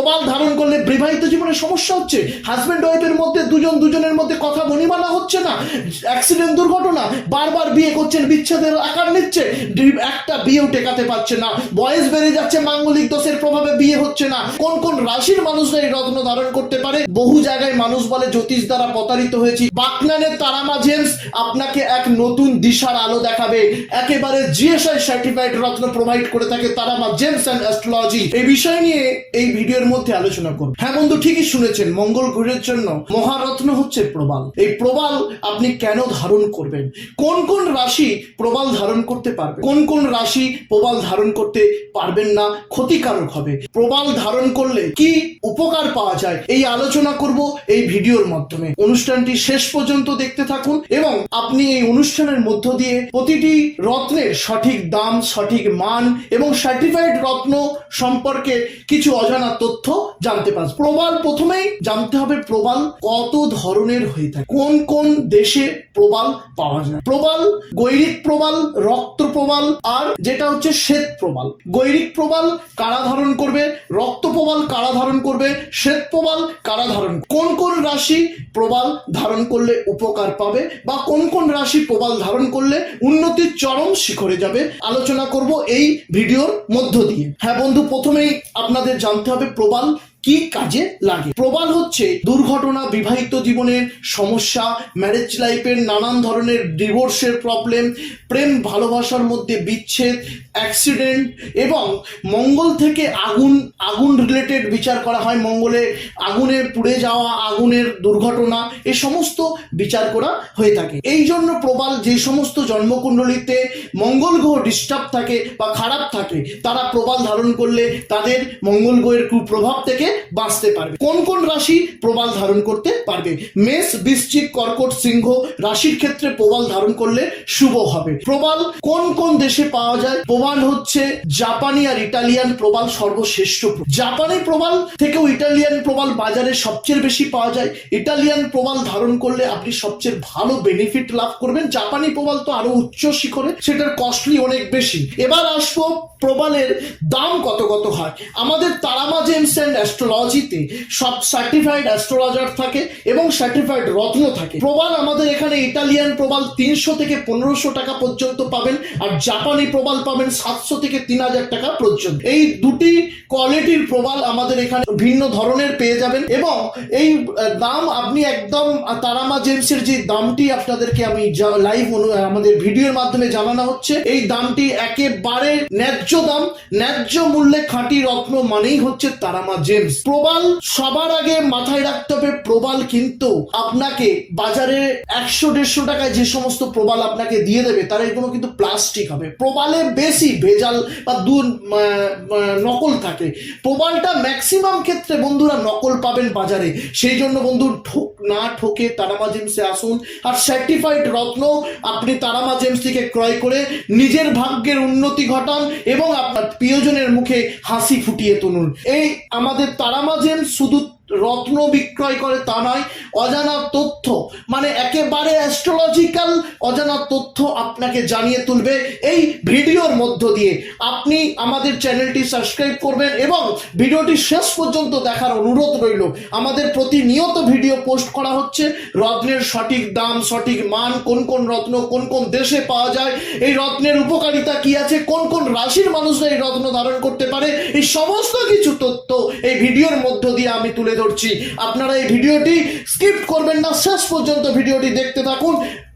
প্রবাল ধারণ করলে বিবাহিত জীবনে সমস্যা হচ্ছে। হাজব্যান্ড ওয়াইফের মধ্যে দুজন, দুজনের মধ্যে কথা বনিমানা হচ্ছে না। অ্যাক্সিডেন্ট দুর্ঘটনা, বারবার বিয়ে করছেন, বিচ্ছেদের আকার নিচ্ছে। একটা বিয়েও টেকাতে পারছে না। বয়স বেড়ে যাচ্ছে, মাঙ্গলিক দোষের প্রভাবে বিয়ে হচ্ছে না। কোন কোন রাশির মানুষরা এই রত্ন ধারণ করতে পারে? বহু জায়গায় মানুষ বলে জ্যোতিষ দ্বারা প্রতারিত হয়েছি। বাকনানের তারামা জেমস আপনাকে এক নতুন দিশার আলো দেখাবে। একেবারে জিএসআই সার্টিফাইড রত্ন প্রোভাইড করে থাকে তারামা জেমস অ্যান্ড অ্যাস্ট্রোলজি এই বিষয় নিয়ে এই ভিডিওর মধ্যে আলোচনা করব। হ্যাঁ বন্ধু, ঠিকই শুনেছেন, মঙ্গল গ্রহের জন্য মহারত্ন হচ্ছে প্রবাল। এই প্রবাল আপনি কেন ধারণ করবেন? কোন কোন রাশি প্রবাল ধারণ করতে পারবে? কোন কোন রাশি প্রবাল ধারণ করতে পারবেন না? ক্ষতিকারক হবে। প্রবাল ধারণ করলে কি উপকার পাওয়া যায়? এই আলোচনা করব এই ভিডিওর মাধ্যমে। অনুষ্ঠানটি শেষ পর্যন্ত দেখতে থাকুন এবং আপনি এই অনুষ্ঠানের মধ্য দিয়ে প্রতিটি রত্নের সঠিক দাম, সঠিক মান এবং সার্টিফাইড রত্ন সম্পর্কে কিছু অজানা তথ্য জানতে পারবেন। প্রবাল প্রথমেই জানতে হবে প্রবাল কত ধরনের হয়ে থাকে। কোন কোন দেশে প্রবাল পাওয়া যায়? প্রবাল, গৈরিক প্রবাল, রক্ত প্রবাল, আর যেটা হচ্ছে শ্বেত প্রবাল। গৈরিক প্রবাল কারা ধারণ করবে? রক্ত প্রবাল কারা ধারণ করবে? শ্বেত প্রবাল কারা ধারণ কোন কোন রাশি প্রবাল ধারণ করলে উপকার পাবে? বা কোন কোন রাশি প্রবাল ধারণ করলে উন্নতির চরম শিখরে যাবে? আলোচনা করব এই ভিডিওর মধ্য দিয়ে। হ্যাঁ বন্ধু, প্রথমেই আপনাদের জানতে হবে প্রবাল কি কাজে লাগে? প্রবাল হচ্ছে দুর্ঘটনা বিবাহিত জীবনের সমস্যা ম্যারেজ লাইফের নানান ধরনের ডিভোর্সের প্রবলেম প্রেম, ভালোবাসার মধ্যে বিচ্ছেদ অ্যাক্সিডেন্ট এবং মঙ্গল থেকে আগুন আগুন রিলেটেড বিচার করা হয়। মঙ্গলে আগুনে পুড়ে যাওয়া, আগুনের দুর্ঘটনা, এ সমস্ত বিচার করা হয়ে থাকে। এই জন্য প্রবাল যে সমস্ত জন্মকুণ্ডলিতে মঙ্গল গ্রহ ডিস্টার্ব থাকে বা খারাপ থাকে, তারা প্রবাল ধারণ করলে তাদের মঙ্গল গ্রহের কুপ্রভাব থেকে বাঁচতে পারবে। কোন কোন রাশি প্রবাল ধারণ করতে পারবে? মেষ, বৃশ্চিক, কর্কট, সিংহ রাশির ক্ষেত্রে প্রবাল ধারণ করলে শুভ হবে। প্রবাল কোন কোন দেশে পাওয়া যায়? প্রবাল হচ্ছে জাপানি আর ইটালিয়ান প্রবাল সর্বশ্রেষ্ঠ জাপানি প্রবাল থেকেও ইটালিয়ান প্রবাল বাজারে সবচেয়ে বেশি পাওয়া যায়। ইটালিয়ান প্রবাল ধারণ করলে আপনি সবচেয়ে ভালো বেনিফিট লাভ করবেন। জাপানি প্রবাল তো আরও উচ্চ শিখরে, সেটার কস্টলি অনেক বেশি। এবার আসব প্রবালের দাম কত কত হয়? আমাদের তারামা জেমস অ্যান্ড অ্যাস্ট্রোলজিতে সব সার্টিফাইড অ্যাস্ট্রোলজার থাকে এবং সার্টিফাইড রত্ন থাকে। প্রবাল আমাদের এখানে ইটালিয়ান প্রবাল তিনশো থেকে পনেরোশো টাকা পর্যন্ত পাবেন আর জাপানি প্রবাল পাবেন সাতশো থেকে তিন হাজার টাকা পর্যন্ত। এই দুটি কোয়ালিটির প্রবাল আমাদের এখানে ভিন্ন ধরনের পেয়ে যাবেন এবং এই দাম আপনি একদম তারামা জেমসের যে দামটি আপনাদেরকে আমি লাইভ আমাদের ভিডিওর মাধ্যমে জানানো হচ্ছে, এই দামটি একেবারে ন্যায্য দাম ন্যায্য মূল্যে খাঁটি রত্ন মানেই হচ্ছে তারামা জেমস। প্রবাল সবার আগে মাথায় রাখতে হবে, প্রবাল কিন্তু আপনাকে বাজারে একশো, দেড়শো টাকায় যে সমস্ত প্রবাল আপনাকে দিয়ে দেবে, তার এগুলো কিন্তু প্লাস্টিক হবে। প্রবালে বেশি ভেজাল বা দূর নকল থাকে। প্রবালটা ম্যাক্সিমাম ক্ষেত্রে বন্ধুরা নকল পাবেন বাজারে। সেই জন্য বন্ধু না ঠকে তারামা জেমসে আসুন। আর সার্টিফাইড রত্ন, আপনি তারামা জেমস থেকে ক্রয় করে নিজের ভাগ্যের উন্নতি ঘটান এবং আপনার প্রিয়জনের মুখে হাসি ফুটিয়ে তুলুন। এই আমাদের তারামা জেমস শুধু রত্ন বিক্রয় করে তা নয়, অজানা তথ্য মানে একেবারে অ্যাস্ট্রোলজিক্যাল অজানা তথ্য আপনাকে জানিয়ে তুলবে এই ভিডিওর মধ্য দিয়ে। আপনি আমাদের চ্যানেলটি সাবস্ক্রাইব করবেন এবং ভিডিওটি শেষ পর্যন্ত দেখার অনুরোধ রইল। আমাদের প্রতিনিয়ত ভিডিও পোস্ট করা হচ্ছে। রত্নের সঠিক দাম, সঠিক মান, কোন কোন রত্ন কোন কোন দেশে পাওয়া যায়, এই রত্নের উপকারিতা কি আছে, কোন কোন রাশির মানুষরা এই রত্ন ধারণ করতে পারে, এই সমস্ত কিছু তথ্য এই ভিডিওর মধ্য দিয়ে আমি তুলে ধরছি। আপনারা এই ভিডিওটি স্কিপ করবেন না। শেষ পর্যন্ত ভিডিওটি দেখতে থাকুন।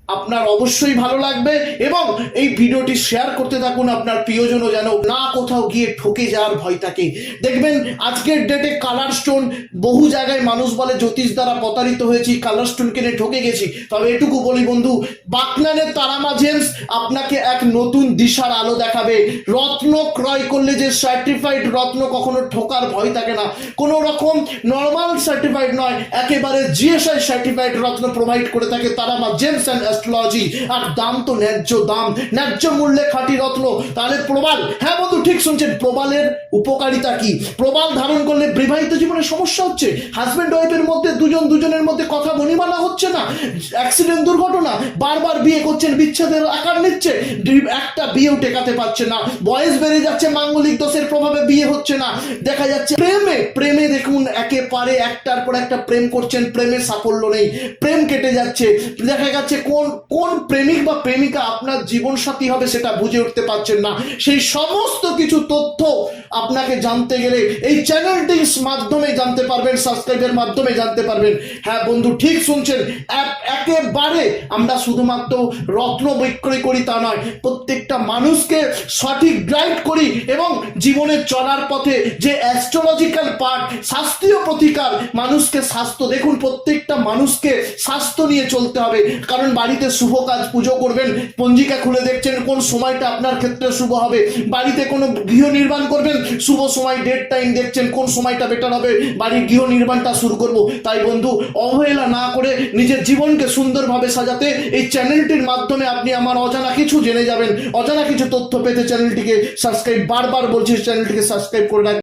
আপনার অবশ্যই ভালো লাগবে এবং এই ভিডিওটি শেয়ার করতে থাকুন আপনার প্রিয়জনও যেন না কোথাও গিয়ে ঠকে যাওয়ার ভয় থাকে দেখবেন আজকের ডেটে কালার স্টোন বহু জায়গায় মানুষ বলে জ্যোতিষ দ্বারা প্রতারিত হয়েছি কালার স্টোন কিনে ঠকে গেছি। তবে এটুকু বলি বন্ধু, বাকনানের তারামা জেমস আপনাকে এক নতুন দিশার আলো দেখাবে। রত্ন ক্রয় করলে যে সার্টিফাইড রত্ন কখনো ঠকার ভয় থাকে না। কোনো রকম নর্মাল সার্টিফাইড নয়, একেবারে জিএসআই সার্টিফাইড রত্ন প্রোভাইড করে থাকে তারামা জেমস অ্যান্ড অ্যাস্ট্রোলজি আর দাম তো ন্যায্য দাম। ন্যায্য মূল্যে খাঁটি রত্ন তাহলে প্রবাল হ্যাঁ ঠিক শুনছেন, প্রবালের উপকারিতা কি? প্রবাল ধারণ করলে বিবাহিত জীবনে সমস্যা হচ্ছে। হাজব্যান্ড ওয়াইফের মধ্যে দুজন, দুজনের মধ্যে কথা বনিমানা হচ্ছে না। অ্যাক্সিডেন্ট দুর্ঘটনা, বারবার বিয়ে করছেন, বিচ্ছেদের আকার নিচ্ছে। একটা বিয়েও টেকাতে পারছে না। বয়স বেড়ে যাচ্ছে, মাঙ্গলিক দোষের প্রভাবে বিয়ে হচ্ছে না। দেখা যাচ্ছে প্রেমে প্রেমে দেখা পারে একটার পর একটা প্রেম করছেন, প্রেমের সাফল্য নেই। প্রেম কেটে যাচ্ছে। দেখা যাচ্ছে কোন কোন প্রেমিক বা প্রেমিকা আপনার জীবন সাথী হবে সেটা বুঝে উঠতে পারছেন না। সেই সমস্ত কিছু তথ্য আপনাকে জানতে গেলে এই চ্যানেলটির মাধ্যমে জানতে পারবেন সাবস্ক্রাইবের মাধ্যমে জানতে পারবেন। হ্যাঁ বন্ধু, ঠিক শুনছেন? এক- একেবারে আমরা শুধুমাত্র রত্ন বিক্রয় করি তা নয়, প্রত্যেকটা মানুষকে সঠিক গাইড করি এবং জীবনের চলার পথে যে অ্যাস্ট্রোলজিক্যাল পার্ট শাস্ত্রীয় প্রতিকার, মানুষকে স্বাস্থ্য, দেখুন প্রত্যেকটা মানুষকে স্বাস্থ্য নিয়ে চলতে হবে। কারণ বাড়িতে শুভ কাজ পুজো করবেন, পঞ্জিকা খুলে দেখছেন কোন সময়টা আপনার ক্ষেত্রে শুভ হবে। বাড়িতে কোনো গৃহ নির্মাণ করবেন? শুভ সময় ডেট টাইম দেখছেন, কোন সময়টা বেটার হবে? বাড়ির গৃহ নির্মাণটা শুরু করব। তাই বন্ধু, অবহেলা না করে নিজের জীবনকে সুন্দরভাবে সাজাতে এই চ্যানেলটির মাধ্যমে আপনি আমার অজানা কিছু জেনে যাবেন। অজানা কিছু তথ্য পেতে চ্যানেলটিকে সাবস্ক্রাইব বারবার বলছি চ্যানেলটিকে সাবস্ক্রাইব করে রাখবেন।